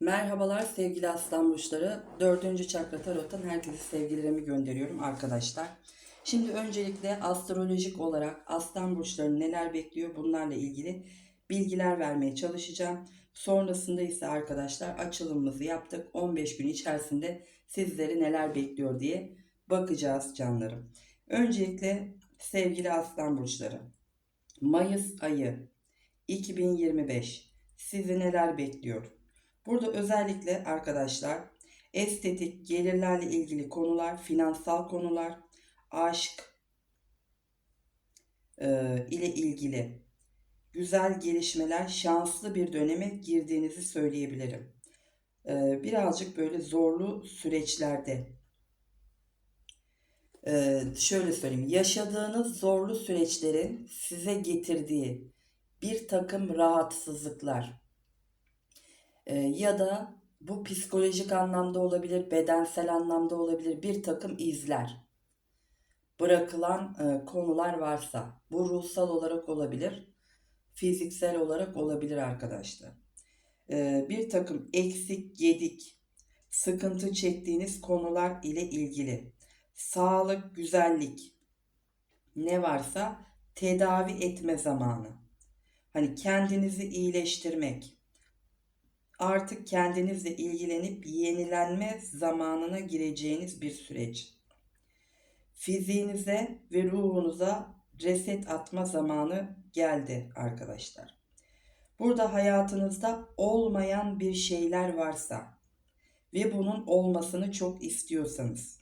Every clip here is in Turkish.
Merhabalar sevgili aslan burçları. Dördüncü çakra tarottan herkese sevgilerimi gönderiyorum arkadaşlar. Şimdi öncelikle astrolojik olarak aslan burçları neler bekliyor bunlarla ilgili bilgiler vermeye çalışacağım. Sonrasında ise arkadaşlar açılımımızı yaptık. 15 gün içerisinde sizleri neler bekliyor diye bakacağız canlarım. Öncelikle sevgili aslan burçları. Mayıs ayı 2025 sizi neler bekliyor? Burada özellikle arkadaşlar estetik, gelirlerle ilgili konular, finansal konular, aşk e, ile ilgili güzel gelişmeler, şanslı bir döneme girdiğinizi söyleyebilirim. E, birazcık böyle zorlu süreçlerde e, şöyle söyleyeyim, yaşadığınız zorlu süreçlerin size getirdiği bir takım rahatsızlıklar, ee, ya da bu psikolojik anlamda olabilir, bedensel anlamda olabilir bir takım izler. Bırakılan e, konular varsa bu ruhsal olarak olabilir, fiziksel olarak olabilir arkadaşlar. Ee, bir takım eksik, gedik, sıkıntı çektiğiniz konular ile ilgili sağlık, güzellik ne varsa tedavi etme zamanı. Hani kendinizi iyileştirmek, artık kendinizle ilgilenip yenilenme zamanına gireceğiniz bir süreç. Fiziğinize ve ruhunuza reset atma zamanı geldi arkadaşlar. Burada hayatınızda olmayan bir şeyler varsa ve bunun olmasını çok istiyorsanız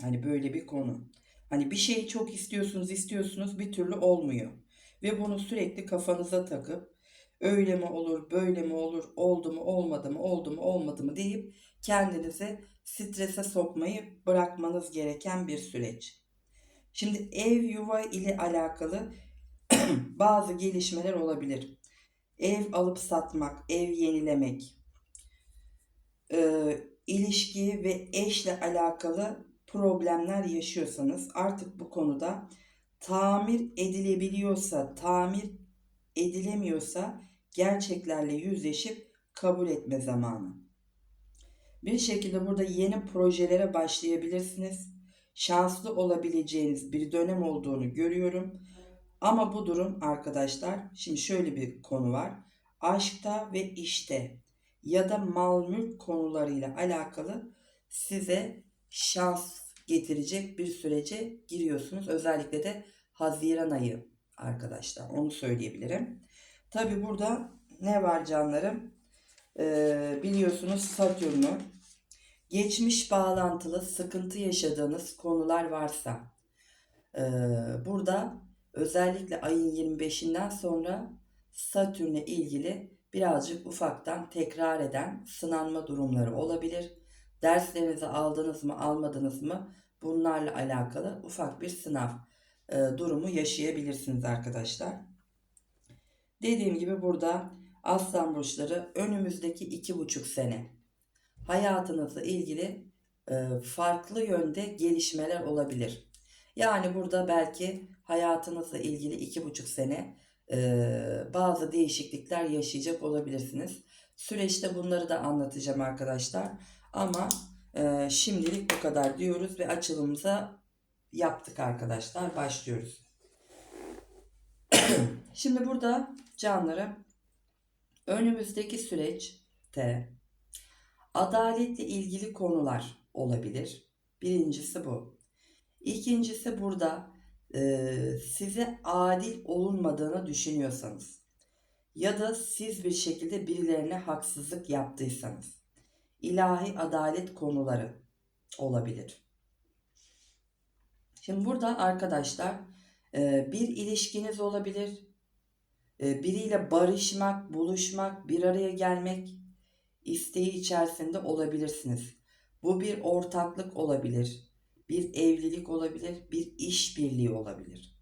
hani böyle bir konu. Hani bir şeyi çok istiyorsunuz, istiyorsunuz bir türlü olmuyor. Ve bunu sürekli kafanıza takıp öyle mi olur, böyle mi olur, oldu mu, olmadı mı, oldu mu, olmadı mı deyip kendinizi strese sokmayı bırakmanız gereken bir süreç. Şimdi ev yuva ile alakalı bazı gelişmeler olabilir. Ev alıp satmak, ev yenilemek, e, ilişki ve eşle alakalı problemler yaşıyorsanız artık bu konuda tamir edilebiliyorsa, tamir edilemiyorsa gerçeklerle yüzleşip kabul etme zamanı. Bir şekilde burada yeni projelere başlayabilirsiniz. Şanslı olabileceğiniz bir dönem olduğunu görüyorum. Ama bu durum arkadaşlar, şimdi şöyle bir konu var. Aşkta ve işte ya da mal mülk konularıyla alakalı size şans getirecek bir sürece giriyorsunuz. Özellikle de Haziran ayı arkadaşlar. Onu söyleyebilirim. Tabi burada ne var canlarım? Ee, biliyorsunuz Satürn'ü geçmiş bağlantılı sıkıntı yaşadığınız konular varsa e, burada özellikle ayın 25'inden sonra Satürn'e ilgili birazcık ufaktan tekrar eden sınanma durumları olabilir. Derslerinizi aldınız mı almadınız mı bunlarla alakalı ufak bir sınav e, durumu yaşayabilirsiniz arkadaşlar. Dediğim gibi burada aslan burçları önümüzdeki iki buçuk sene hayatınızla ilgili e, farklı yönde gelişmeler olabilir. Yani burada belki hayatınızla ilgili iki buçuk sene e, bazı değişiklikler yaşayacak olabilirsiniz. Süreçte bunları da anlatacağım arkadaşlar. Ama e, şimdilik bu kadar diyoruz ve açılımımıza yaptık arkadaşlar. Başlıyoruz. Şimdi burada canlarım önümüzdeki süreçte adaletle ilgili konular olabilir. Birincisi bu. İkincisi burada e, size adil olunmadığını düşünüyorsanız ya da siz bir şekilde birilerine haksızlık yaptıysanız ilahi adalet konuları olabilir. Şimdi burada arkadaşlar e, bir ilişkiniz olabilir. E, biriyle barışmak, buluşmak, bir araya gelmek isteği içerisinde olabilirsiniz. Bu bir ortaklık olabilir, bir evlilik olabilir, bir iş birliği olabilir.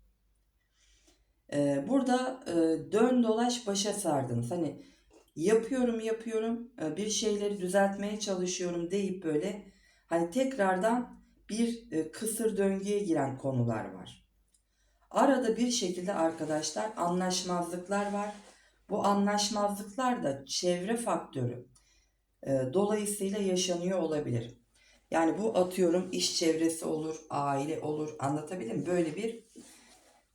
E, burada dön dolaş başa sardınız. Hani yapıyorum yapıyorum bir şeyleri düzeltmeye çalışıyorum deyip böyle hani tekrardan bir e, kısır döngüye giren konular var. Arada bir şekilde arkadaşlar anlaşmazlıklar var. Bu anlaşmazlıklar da çevre faktörü E, dolayısıyla yaşanıyor olabilir. Yani bu atıyorum iş çevresi olur, aile olur. Anlatabildim mi? Böyle bir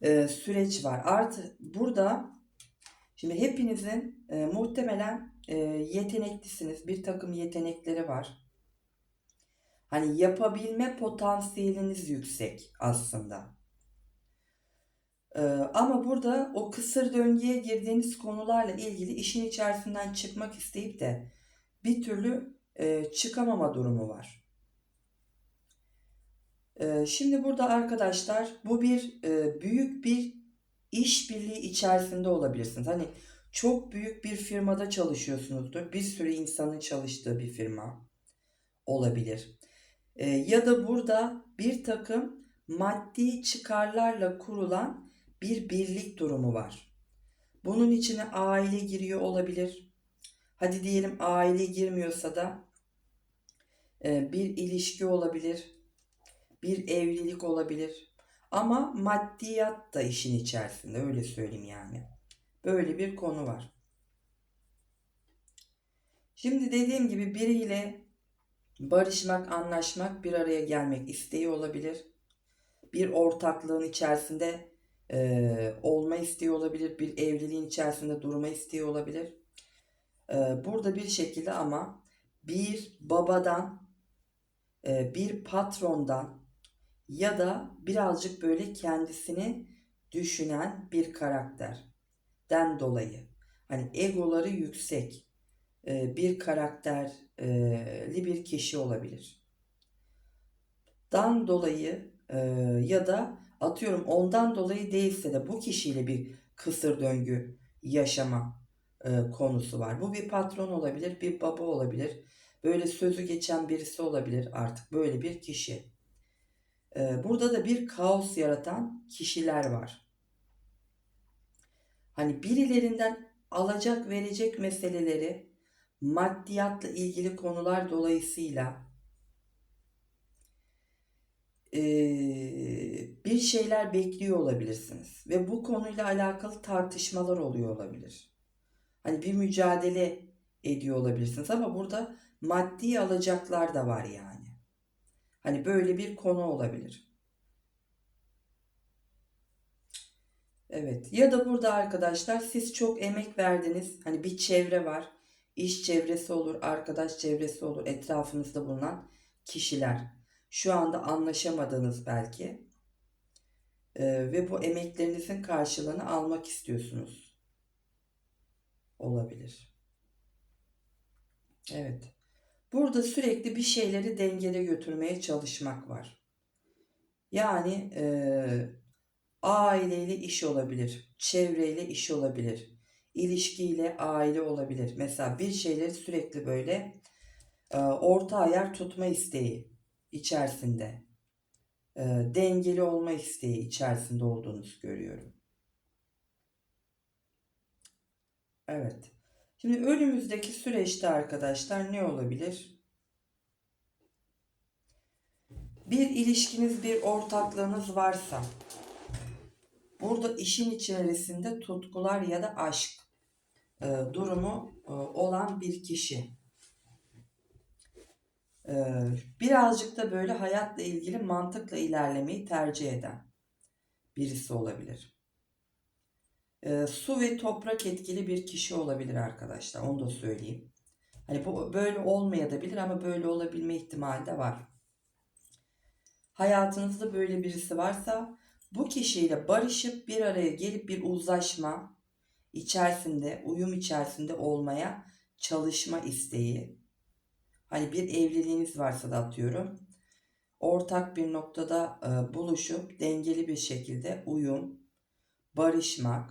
e, süreç var. Artı burada şimdi hepinizin e, muhtemelen e, yeteneklisiniz. Bir takım yetenekleri var. Hani yapabilme potansiyeliniz yüksek aslında. Ee, ama burada o kısır döngüye girdiğiniz konularla ilgili işin içerisinden çıkmak isteyip de bir türlü e, çıkamama durumu var. Ee, şimdi burada arkadaşlar bu bir e, büyük bir işbirliği içerisinde olabilirsiniz. Hani çok büyük bir firmada çalışıyorsunuzdur. Bir sürü insanın çalıştığı bir firma olabilir. Ee, ya da burada bir takım maddi çıkarlarla kurulan bir birlik durumu var. Bunun içine aile giriyor olabilir. Hadi diyelim aile girmiyorsa da e, bir ilişki olabilir. Bir evlilik olabilir. Ama maddiyat da işin içerisinde öyle söyleyeyim yani. Böyle bir konu var. Şimdi dediğim gibi biriyle barışmak, anlaşmak, bir araya gelmek isteği olabilir. Bir ortaklığın içerisinde e, olma isteği olabilir. Bir evliliğin içerisinde durma isteği olabilir. E, burada bir şekilde ama bir babadan, e, bir patrondan ya da birazcık böyle kendisini düşünen bir karakterden dolayı hani egoları yüksek e, bir karakterli bir kişi olabilir. Dan dolayı e, ya da atıyorum ondan dolayı değilse de bu kişiyle bir kısır döngü yaşama e, konusu var. Bu bir patron olabilir, bir baba olabilir. Böyle sözü geçen birisi olabilir artık böyle bir kişi. E, burada da bir kaos yaratan kişiler var. Hani birilerinden alacak verecek meseleleri maddiyatla ilgili konular dolayısıyla bir şeyler bekliyor olabilirsiniz ve bu konuyla alakalı tartışmalar oluyor olabilir. Hani bir mücadele ediyor olabilirsiniz ama burada maddi alacaklar da var yani. Hani böyle bir konu olabilir. Evet ya da burada arkadaşlar siz çok emek verdiniz. Hani bir çevre var. İş çevresi olur, arkadaş çevresi olur, etrafınızda bulunan kişiler. Şu anda anlaşamadığınız belki ee, ve bu emeklerinizin karşılığını almak istiyorsunuz. Olabilir. Evet. Burada sürekli bir şeyleri dengede götürmeye çalışmak var. Yani e, aileyle iş olabilir, çevreyle iş olabilir, ilişkiyle aile olabilir. Mesela bir şeyleri sürekli böyle e, orta ayar tutma isteği içerisinde e, dengeli olma isteği içerisinde olduğunuzu görüyorum. Evet. Şimdi önümüzdeki süreçte arkadaşlar ne olabilir? Bir ilişkiniz, bir ortaklığınız varsa burada işin içerisinde tutkular ya da aşk e, durumu e, olan bir kişi. Ee, birazcık da böyle hayatla ilgili mantıkla ilerlemeyi tercih eden birisi olabilir. Ee, su ve toprak etkili bir kişi olabilir arkadaşlar. Onu da söyleyeyim. Hani bu böyle olmayabilir ama böyle olabilme ihtimali de var. Hayatınızda böyle birisi varsa bu kişiyle barışıp bir araya gelip bir uzlaşma içerisinde, uyum içerisinde olmaya çalışma isteği Hani bir evliliğiniz varsa da atıyorum. Ortak bir noktada e, buluşup dengeli bir şekilde uyum, barışmak,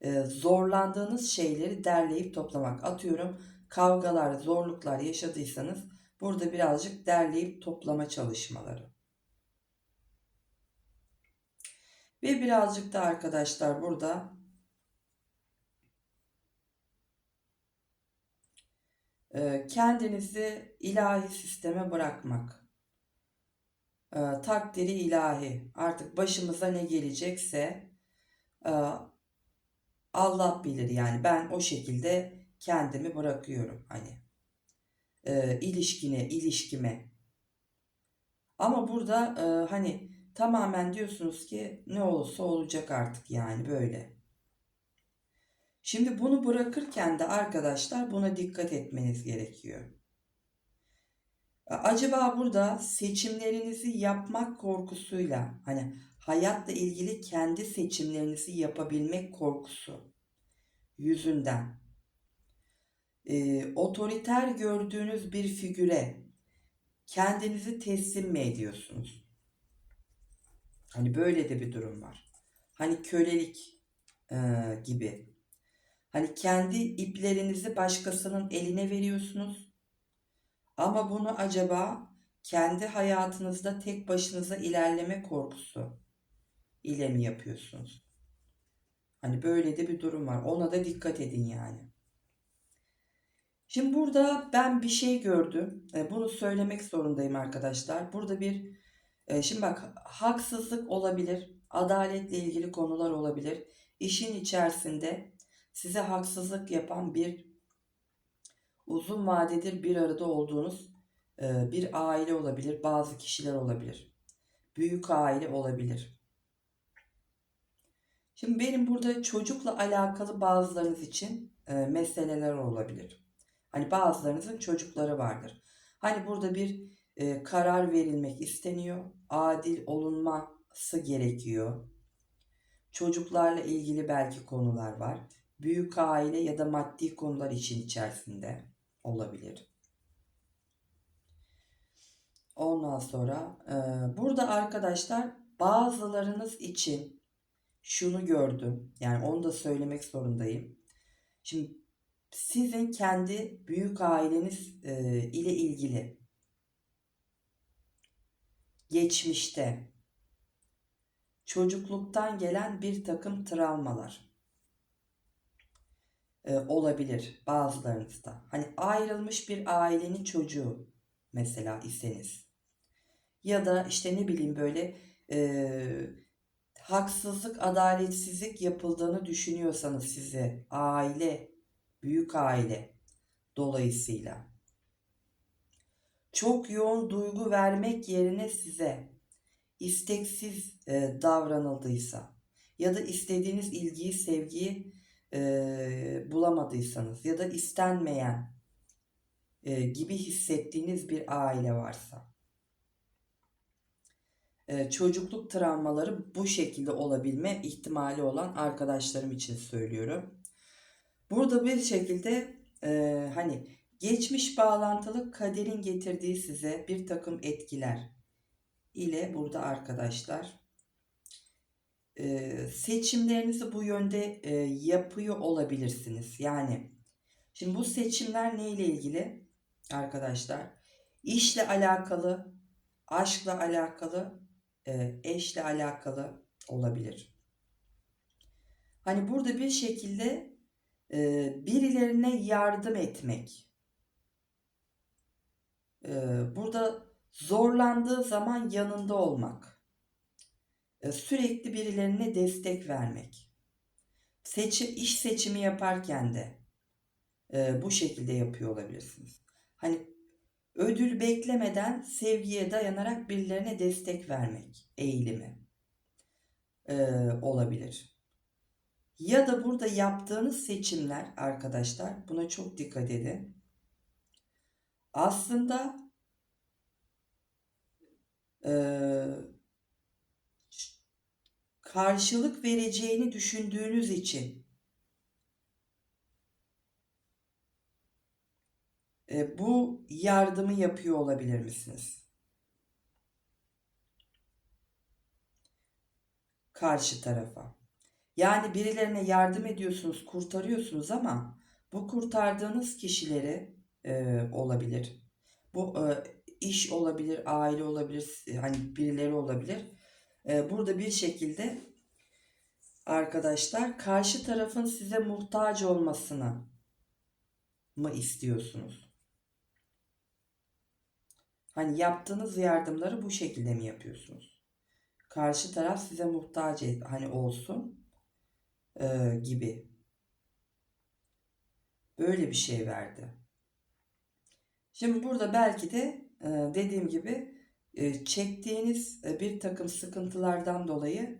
e, zorlandığınız şeyleri derleyip toplamak. Atıyorum kavgalar, zorluklar yaşadıysanız burada birazcık derleyip toplama çalışmaları. Ve birazcık da arkadaşlar burada kendinizi ilahi sisteme bırakmak. Ee, takdiri ilahi. Artık başımıza ne gelecekse e, Allah bilir yani ben o şekilde kendimi bırakıyorum hani. e, ilişkine, ilişkime. Ama burada e, hani tamamen diyorsunuz ki ne olursa olacak artık yani böyle. Şimdi bunu bırakırken de arkadaşlar buna dikkat etmeniz gerekiyor. Acaba burada seçimlerinizi yapmak korkusuyla hani hayatla ilgili kendi seçimlerinizi yapabilmek korkusu yüzünden e, otoriter gördüğünüz bir figüre kendinizi teslim mi ediyorsunuz? Hani böyle de bir durum var. Hani kölelik e, gibi. Hani kendi iplerinizi başkasının eline veriyorsunuz. Ama bunu acaba kendi hayatınızda tek başınıza ilerleme korkusu ile mi yapıyorsunuz? Hani böyle de bir durum var. Ona da dikkat edin yani. Şimdi burada ben bir şey gördüm. E, bunu söylemek zorundayım arkadaşlar. Burada bir e, şimdi bak haksızlık olabilir. Adaletle ilgili konular olabilir. İşin içerisinde size haksızlık yapan bir uzun vadedir bir arada olduğunuz e, bir aile olabilir. Bazı kişiler olabilir. Büyük aile olabilir. Şimdi benim burada çocukla alakalı bazılarınız için meseleler olabilir. Hani bazılarınızın çocukları vardır. Hani burada bir e, karar verilmek isteniyor. Adil olunması gerekiyor. Çocuklarla ilgili belki konular var. Büyük aile ya da maddi konular için içerisinde olabilir. Ondan sonra e, burada arkadaşlar bazılarınız için şunu gördüm. Yani onu da söylemek zorundayım. Şimdi sizin kendi büyük aileniz e, ile ilgili geçmişte çocukluktan gelen bir takım travmalar e, olabilir bazılarınızda. Hani ayrılmış bir ailenin çocuğu mesela iseniz ya da işte ne bileyim böyle e, haksızlık, adaletsizlik yapıldığını düşünüyorsanız size aile büyük aile dolayısıyla çok yoğun duygu vermek yerine size isteksiz e, davranıldıysa ya da istediğiniz ilgiyi, sevgiyi e, bulamadıysanız ya da istenmeyen e, gibi hissettiğiniz bir aile varsa e, çocukluk travmaları bu şekilde olabilme ihtimali olan arkadaşlarım için söylüyorum. Burada bir şekilde e, hani geçmiş bağlantılı kaderin getirdiği size bir takım etkiler ile burada arkadaşlar seçimlerinizi bu yönde yapıyor olabilirsiniz. Yani şimdi bu seçimler ne ile ilgili arkadaşlar? İşle alakalı, aşkla alakalı, eşle alakalı olabilir. Hani burada bir şekilde birilerine yardım etmek. Burada zorlandığı zaman yanında olmak. E, sürekli birilerine destek vermek. Seçi, iş seçimi yaparken de e, bu şekilde yapıyor olabilirsiniz. Hani ödül beklemeden sevgiye dayanarak birilerine destek vermek eğilimi e, olabilir. Ya da burada yaptığınız seçimler arkadaşlar buna çok dikkat edin. Aslında e, karşılık vereceğini düşündüğünüz için e, bu yardımı yapıyor olabilir misiniz? Karşı tarafa. Yani birilerine yardım ediyorsunuz, kurtarıyorsunuz ama bu kurtardığınız kişileri e, olabilir. Bu e, iş olabilir, aile olabilir, hani birileri olabilir. E, burada bir şekilde arkadaşlar karşı tarafın size muhtaç olmasını mı istiyorsunuz? Hani yaptığınız yardımları bu şekilde mi yapıyorsunuz? Karşı taraf size muhtaç hani olsun e, gibi. Böyle bir şey verdi. Şimdi burada belki de e, dediğim gibi çektiğiniz e, bir takım sıkıntılardan dolayı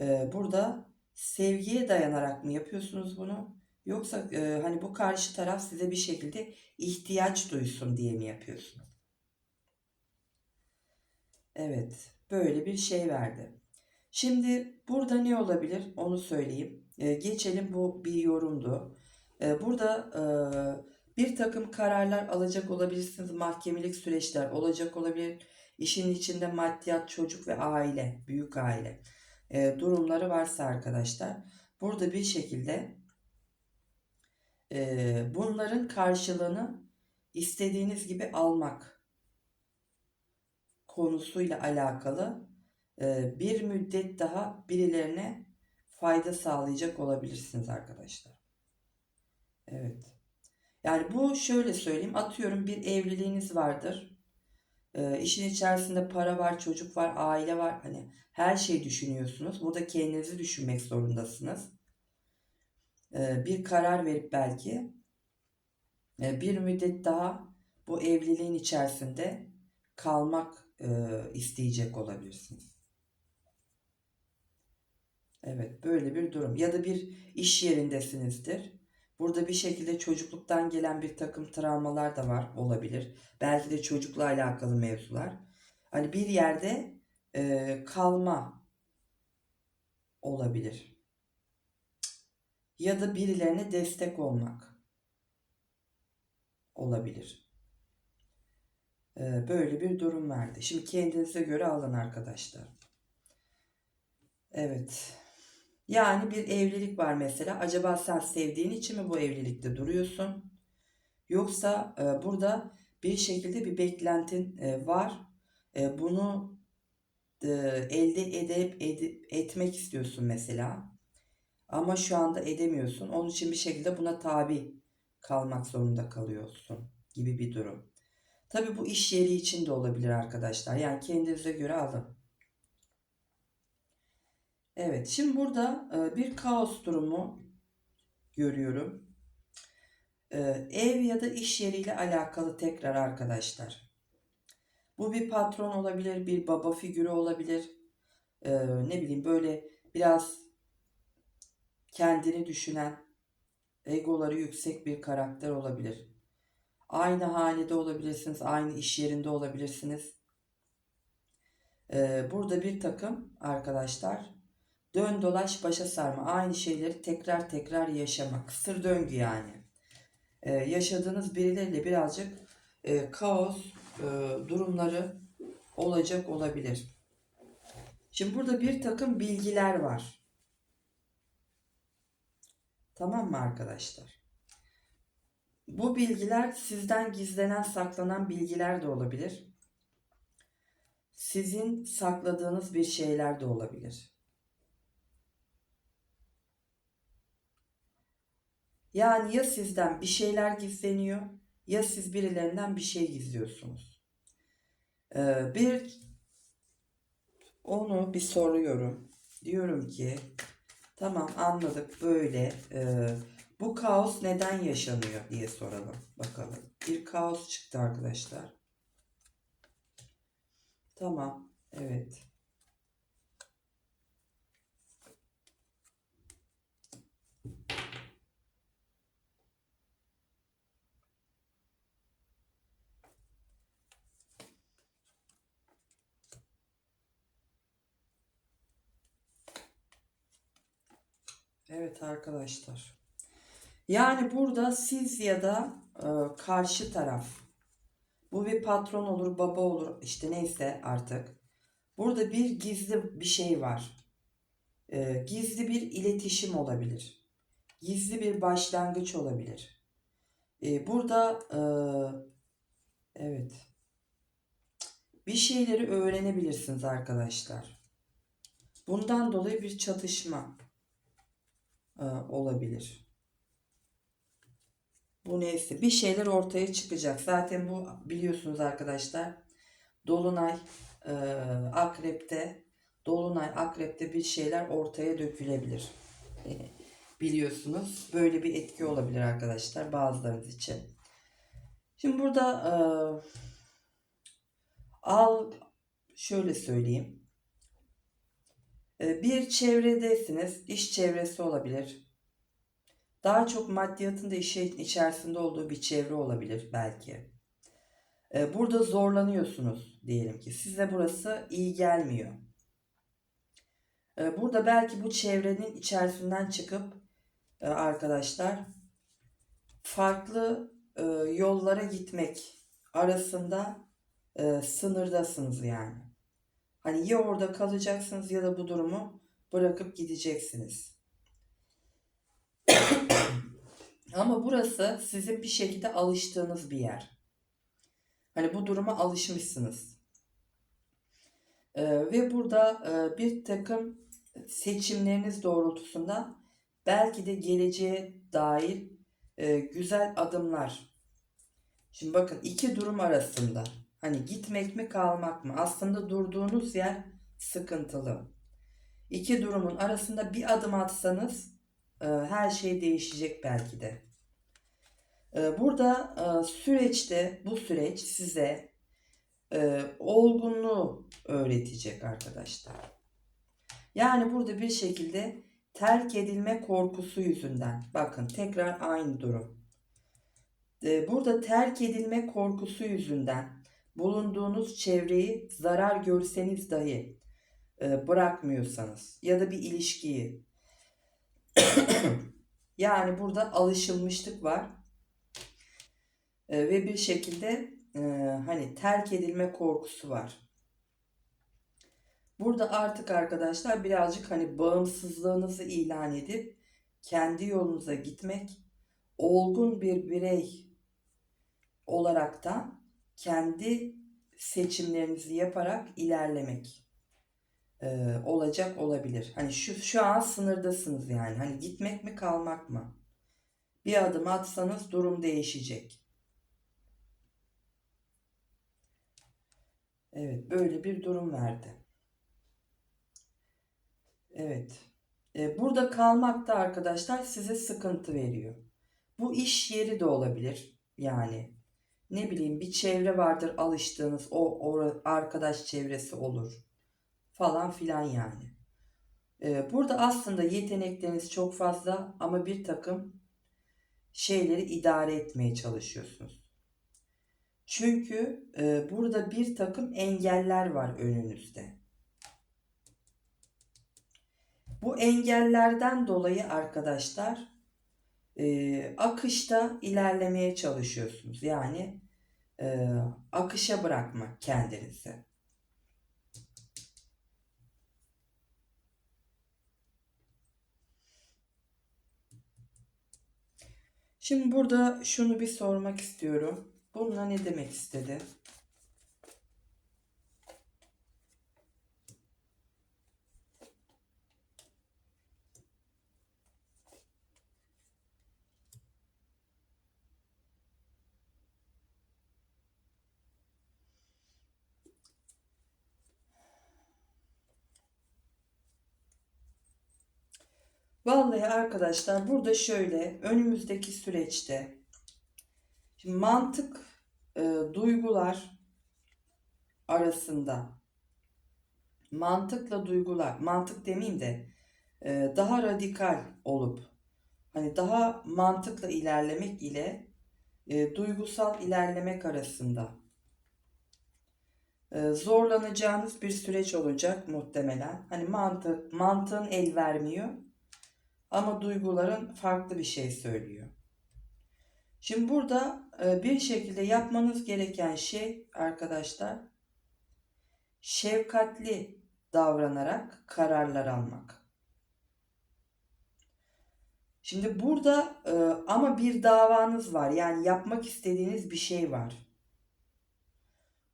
e, burada sevgiye dayanarak mı yapıyorsunuz bunu? Yoksa e, hani bu karşı taraf size bir şekilde ihtiyaç duysun diye mi yapıyorsunuz? Evet, böyle bir şey verdi. Şimdi burada ne olabilir onu söyleyeyim. Geçelim bu bir yorumdu. Burada bir takım kararlar alacak olabilirsiniz. Mahkemelik süreçler olacak olabilir. İşin içinde maddiyat, çocuk ve aile, büyük aile e, durumları varsa arkadaşlar. Burada bir şekilde e, bunların karşılığını istediğiniz gibi almak konusuyla alakalı e, bir müddet daha birilerine fayda sağlayacak olabilirsiniz arkadaşlar. Evet. Yani bu şöyle söyleyeyim. Atıyorum bir evliliğiniz vardır. E, işin içerisinde para var, çocuk var, aile var. Hani her şeyi düşünüyorsunuz. Burada kendinizi düşünmek zorundasınız. E, bir karar verip belki e, bir müddet daha bu evliliğin içerisinde kalmak e, isteyecek olabilirsiniz. Evet, böyle bir durum. Ya da bir iş yerindesinizdir. Burada bir şekilde çocukluktan gelen bir takım travmalar da var olabilir. Belki de çocukla alakalı mevzular. Hani bir yerde e, kalma olabilir. Ya da birilerine destek olmak olabilir. E, böyle bir durum verdi. Şimdi kendinize göre alın arkadaşlar. Evet. Yani bir evlilik var mesela. Acaba sen sevdiğin için mi bu evlilikte duruyorsun? Yoksa e, burada bir şekilde bir beklentin e, var. E, bunu e, elde edip, edip etmek istiyorsun mesela. Ama şu anda edemiyorsun. Onun için bir şekilde buna tabi kalmak zorunda kalıyorsun gibi bir durum. Tabii bu iş yeri için de olabilir arkadaşlar. Yani kendinize göre alın. Evet, şimdi burada e, bir kaos durumu görüyorum. E, ev ya da iş yeriyle alakalı tekrar arkadaşlar. Bu bir patron olabilir, bir baba figürü olabilir. E, ne bileyim böyle biraz kendini düşünen, egoları yüksek bir karakter olabilir. Aynı hanede olabilirsiniz, aynı iş yerinde olabilirsiniz. Burada bir takım arkadaşlar Dön dolaş başa sarma. Aynı şeyleri tekrar tekrar yaşamak. Kısır döngü yani. Ee, yaşadığınız birileriyle birazcık e, kaos e, durumları olacak olabilir. Şimdi burada bir takım bilgiler var. Tamam mı arkadaşlar? Bu bilgiler sizden gizlenen, saklanan bilgiler de olabilir. Sizin sakladığınız bir şeyler de olabilir. Yani ya sizden bir şeyler gizleniyor ya siz birilerinden bir şey gizliyorsunuz. Ee, bir onu bir soruyorum. Diyorum ki tamam anladık böyle e, bu kaos neden yaşanıyor diye soralım bakalım. Bir kaos çıktı arkadaşlar. Tamam evet. Evet arkadaşlar. Yani burada siz ya da e, karşı taraf. Bu bir patron olur, baba olur, işte neyse artık. Burada bir gizli bir şey var. E, gizli bir iletişim olabilir. Gizli bir başlangıç olabilir. E, burada e, evet bir şeyleri öğrenebilirsiniz arkadaşlar. Bundan dolayı bir çatışma olabilir. Bu neyse bir şeyler ortaya çıkacak. Zaten bu biliyorsunuz arkadaşlar. Dolunay e, akrepte Dolunay akrepte bir şeyler ortaya dökülebilir. E, biliyorsunuz. Böyle bir etki olabilir arkadaşlar bazılarınız için. Şimdi burada e, al şöyle söyleyeyim. E, bir çevredesiniz. iş çevresi olabilir. Daha çok maddiyatın da işin içerisinde olduğu bir çevre olabilir belki. E, burada zorlanıyorsunuz diyelim ki. Size burası iyi gelmiyor. E, burada belki bu çevrenin içerisinden çıkıp e, arkadaşlar farklı e, yollara gitmek arasında e, sınırdasınız yani. Hani ya orada kalacaksınız ya da bu durumu bırakıp gideceksiniz. Ama burası sizin bir şekilde alıştığınız bir yer. Hani bu duruma alışmışsınız. Ee, ve burada e, bir takım seçimleriniz doğrultusunda belki de geleceğe dair e, güzel adımlar. Şimdi bakın iki durum arasında. Hani gitmek mi kalmak mı? Aslında durduğunuz yer sıkıntılı. İki durumun arasında bir adım atsanız e, her şey değişecek belki de. E, burada e, süreçte bu süreç size e, olgunluğu öğretecek arkadaşlar. Yani burada bir şekilde terk edilme korkusu yüzünden. Bakın tekrar aynı durum. E, burada terk edilme korkusu yüzünden bulunduğunuz çevreyi zarar görseniz dahi e, bırakmıyorsanız ya da bir ilişkiyi yani burada alışılmışlık var E, ve bir şekilde e, hani terk edilme korkusu var. Burada artık arkadaşlar birazcık hani bağımsızlığınızı ilan edip kendi yolunuza gitmek, olgun bir birey olarak da kendi seçimlerinizi yaparak ilerlemek e, olacak olabilir. Hani şu şu an sınırdasınız yani. Hani gitmek mi kalmak mı? Bir adım atsanız durum değişecek. Evet, böyle bir durum verdi. Evet. E, burada kalmak da arkadaşlar size sıkıntı veriyor. Bu iş yeri de olabilir. Yani ne bileyim bir çevre vardır alıştığınız o, o arkadaş çevresi olur falan filan yani. Ee, burada aslında yetenekleriniz çok fazla ama bir takım şeyleri idare etmeye çalışıyorsunuz. Çünkü e, burada bir takım engeller var önünüzde. Bu engellerden dolayı arkadaşlar e, akışta ilerlemeye çalışıyorsunuz. Yani e, akışa bırakmak kendinizi. Şimdi burada şunu bir sormak istiyorum. Bununla ne demek istedi? Vallahi arkadaşlar burada şöyle önümüzdeki süreçte şimdi mantık e, duygular arasında mantıkla duygular mantık demeyeyim de e, daha radikal olup hani daha mantıkla ilerlemek ile e, duygusal ilerlemek arasında e, zorlanacağınız bir süreç olacak muhtemelen. Hani mantık mantığın el vermiyor ama duyguların farklı bir şey söylüyor. Şimdi burada e, bir şekilde yapmanız gereken şey arkadaşlar şefkatli davranarak kararlar almak. Şimdi burada e, ama bir davanız var. Yani yapmak istediğiniz bir şey var.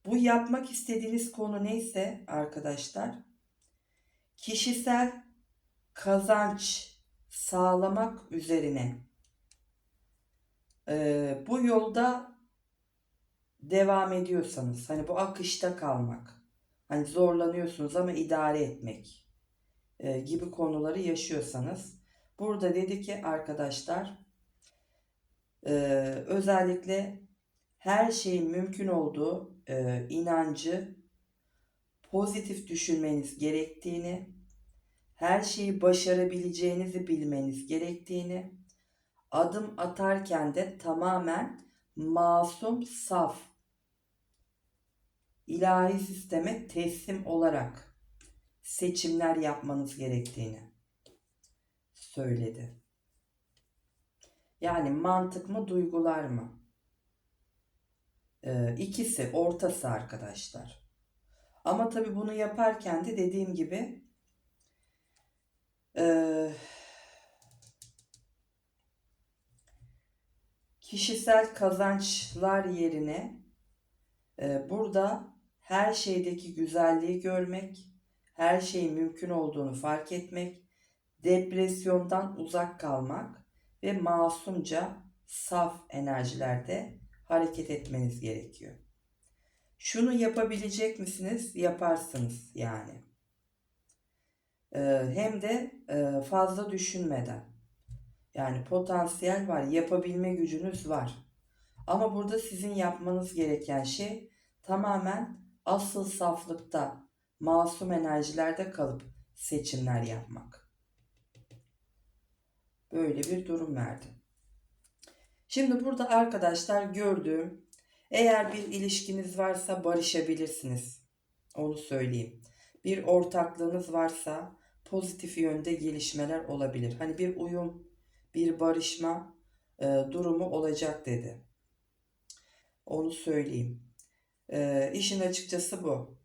Bu yapmak istediğiniz konu neyse arkadaşlar kişisel kazanç sağlamak üzerine. E, bu yolda devam ediyorsanız hani bu akışta kalmak hani zorlanıyorsunuz ama idare etmek e, gibi konuları yaşıyorsanız burada dedi ki arkadaşlar e, özellikle her şeyin mümkün olduğu e, inancı pozitif düşünmeniz gerektiğini, her şeyi başarabileceğinizi bilmeniz gerektiğini, adım atarken de tamamen masum, saf, ilahi sisteme teslim olarak seçimler yapmanız gerektiğini söyledi. Yani mantık mı, duygular mı? Ee, ikisi ortası arkadaşlar. Ama tabii bunu yaparken de dediğim gibi eee, kişisel kazançlar yerine e, burada her şeydeki güzelliği görmek, her şeyin mümkün olduğunu fark etmek, depresyondan uzak kalmak ve masumca saf enerjilerde hareket etmeniz gerekiyor. Şunu yapabilecek misiniz? Yaparsınız yani. Ee, hem de e, fazla düşünmeden. Yani potansiyel var, yapabilme gücünüz var. Ama burada sizin yapmanız gereken şey tamamen asıl saflıkta, masum enerjilerde kalıp seçimler yapmak. Böyle bir durum verdim. Şimdi burada arkadaşlar gördüğüm eğer bir ilişkiniz varsa barışabilirsiniz. Onu söyleyeyim. Bir ortaklığınız varsa pozitif yönde gelişmeler olabilir. Hani bir uyum, bir barışma e, durumu olacak dedi. Onu söyleyeyim. E, işin açıkçası bu.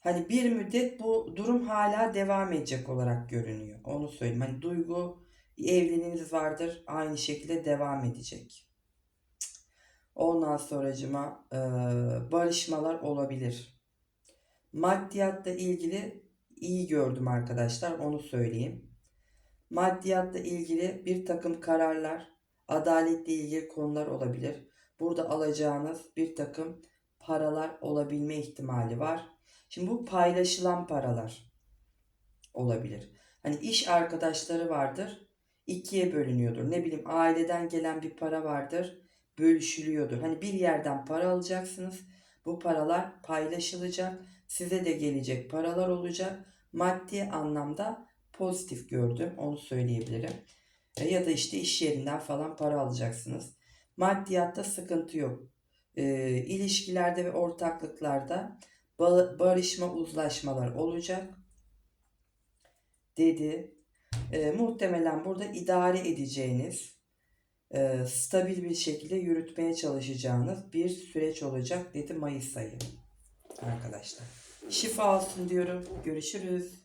Hani bir müddet bu durum hala devam edecek olarak görünüyor. Onu söyleyeyim. Hani duygu evliliğiniz vardır aynı şekilde devam edecek. Ondan sonracıma e, barışmalar olabilir. Maddiyatla ilgili iyi gördüm arkadaşlar onu söyleyeyim. Maddiyatla ilgili bir takım kararlar, adaletle ilgili konular olabilir. Burada alacağınız bir takım paralar olabilme ihtimali var. Şimdi bu paylaşılan paralar olabilir. Hani iş arkadaşları vardır, ikiye bölünüyordur. Ne bileyim aileden gelen bir para vardır, bölüşülüyordur. Hani bir yerden para alacaksınız. Bu paralar paylaşılacak. Size de gelecek paralar olacak. Maddi anlamda pozitif gördüm. Onu söyleyebilirim. E, Ya da işte iş yerinden falan para alacaksınız. Maddiyatta sıkıntı yok. E, ilişkilerde ve ortaklıklarda ba- barışma uzlaşmalar olacak dedi. E, muhtemelen burada idare edeceğiniz, e, stabil bir şekilde yürütmeye çalışacağınız bir süreç olacak dedi Mayıs ayı arkadaşlar. Şifa olsun diyorum. Görüşürüz.